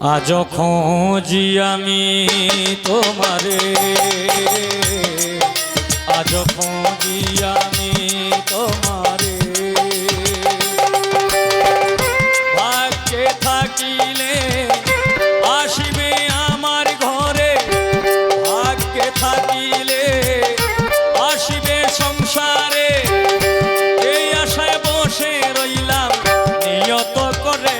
আজ খোঁজি আমি তোমারে। আজ খোঁজি আমি তোমারে। ভাগ্যে থাকিলে আসিবে আমার ঘরে। ভাগ্যে থাকিলে আসিবে সংসারে। এই আশায় বসে রইলাম, নিয়ত করে।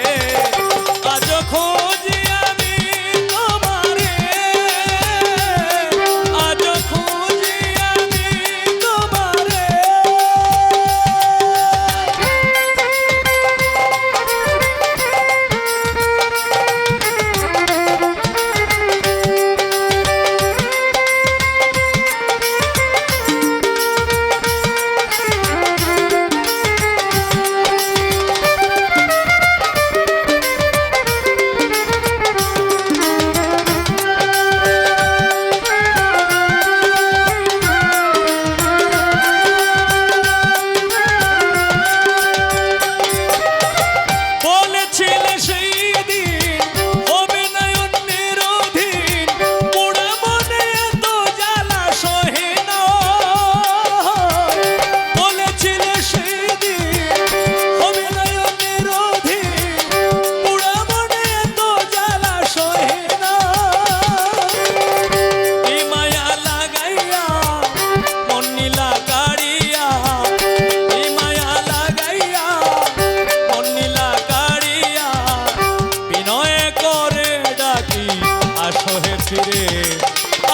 ফিরে।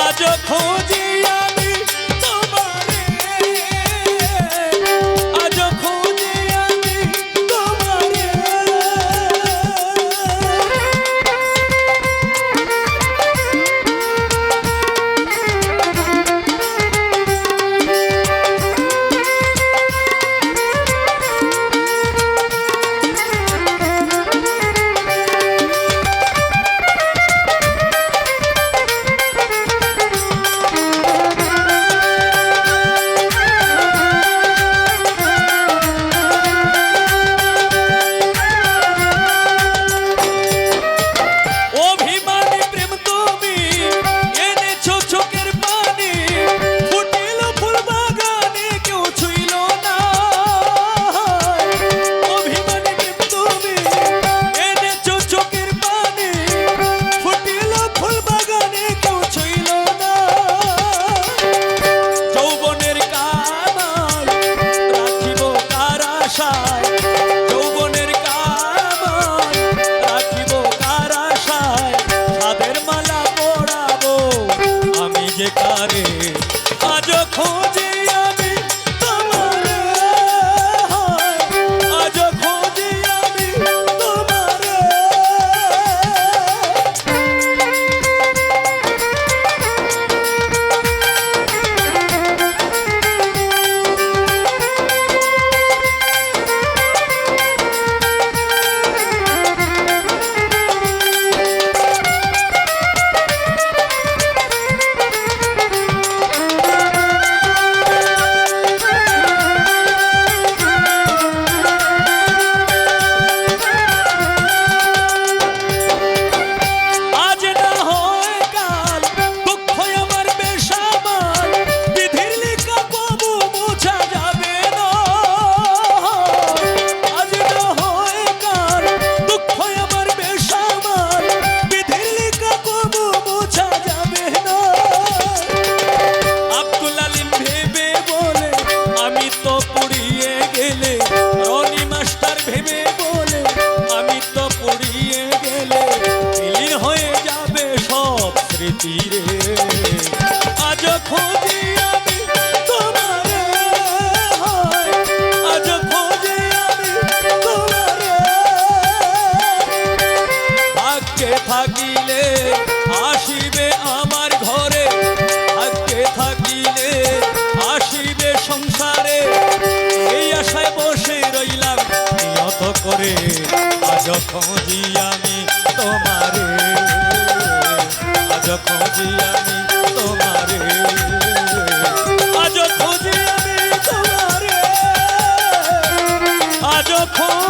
আজ খোঁজি সব স্মৃতি রে। আজ খোঁজি আমি তোমারে আজ খোঁজি আমি তোমারে ভাগ্যে থাকিলে আসিবে আমার ঘরে। আজকে থাকিলে আসিবে সংসারে। এই আশায় বসে রইলাম নিয়ত করে। আজ খোঁজি আমি তোমারে। খুঁজি আমি তোমারে। আজ খুঁজি আমি তোমারে। আজ খুঁজি